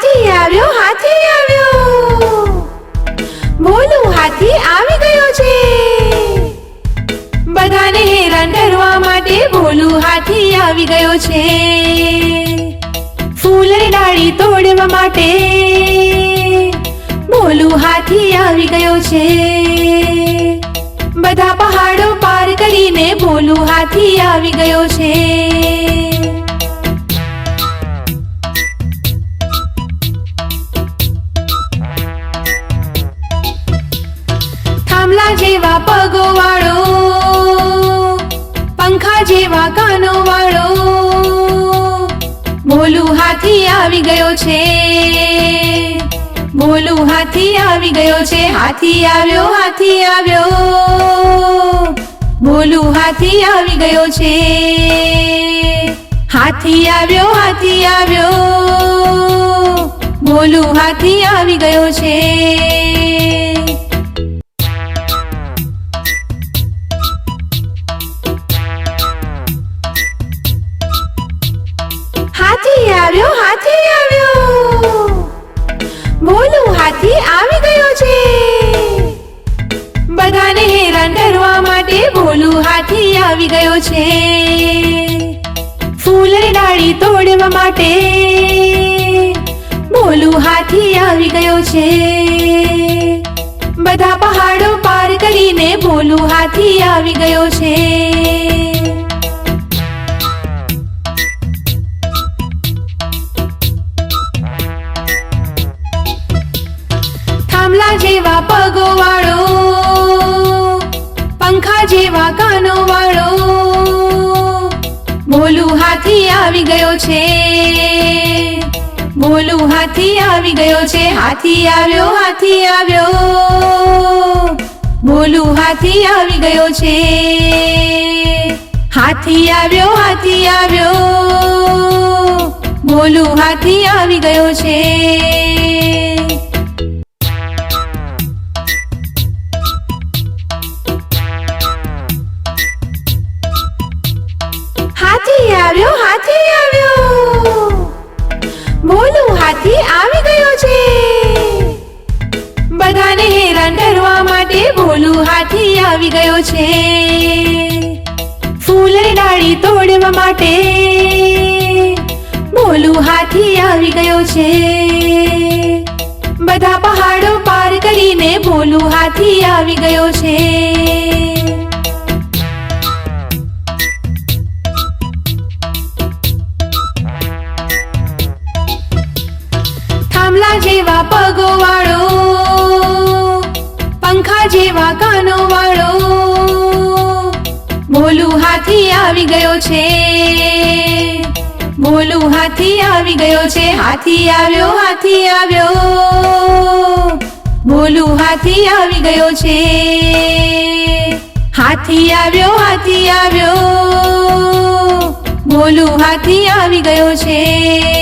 હાથી આવ્યો હાથી આવ્યો. બોલું, હાથી આવી ગયો છે. બધાને હેરાન કરવા માટે બોલું, હાથી આવી ગયો છે. ફૂલની ડાળી તોડવા માટે બોલું, હાથી આવી ગયો છે. બધા પહાડો પાર કરીને બોલું, હાથી આવી ગયો છે. થાંભલા જેવા પગો વાળો પંખા જેવા કાનો વાળો ભોલું હાથી આવી ગયો છે. ભોલું હાથી આવી ગયો છે. હાથી આવ્યો હાથી આવ્યો. ભોલું હાથી આવી ગયો છે. હાથી આવ્યો હાથી આવ્યો. ભોલું હાથી આવી ગયો છે. બધાને હેરાન કરવા માટે ભોલું હાથી આવી ગયો છે. ફૂલની ડાળી તોડવા માટે ભોલું હાથી આવી ગયો છે. બધા પહાડો પાર કરીને ભોલું હાથી આવી ગયો છે. થાંભલા જેવા પગો વાળો હાથી આવી ગયો છે. બોલું હાથી આવી ગયો છે. હાથી આવ્યો હાથી આવ્યો. ભોલું હાથી આવી ગયો છે. હાથી આવ્યો હાથી આવ્યો. બોલું હાથી આવી ગયો છે. હાથી આવ્યો. બોલો, હાથી આવી ગયો છે. બધાને હેરાન કરવા માટે ભોલું હાથી આવી ગયો છે. ફૂલની ડાળી તોડવા માટે ભોલું હાથી આવી ગયો છે. બધા પહાડો પાર કરીને ભોલું હાથી આવી ગયો છે. થાંભલા જેવા પગો વાળો પંખા જેવા કાનો વાળો ભોલું હાથી આવી ગયો છે. ભોલું હાથી આવી ગયો છે. હાથી આવ્યો હાથી આવ્યો. ભોલું હાથી આવી ગયો છે. હાથી આવ્યો હાથી આવ્યો. ભોલું હાથી આવી ગયો છે.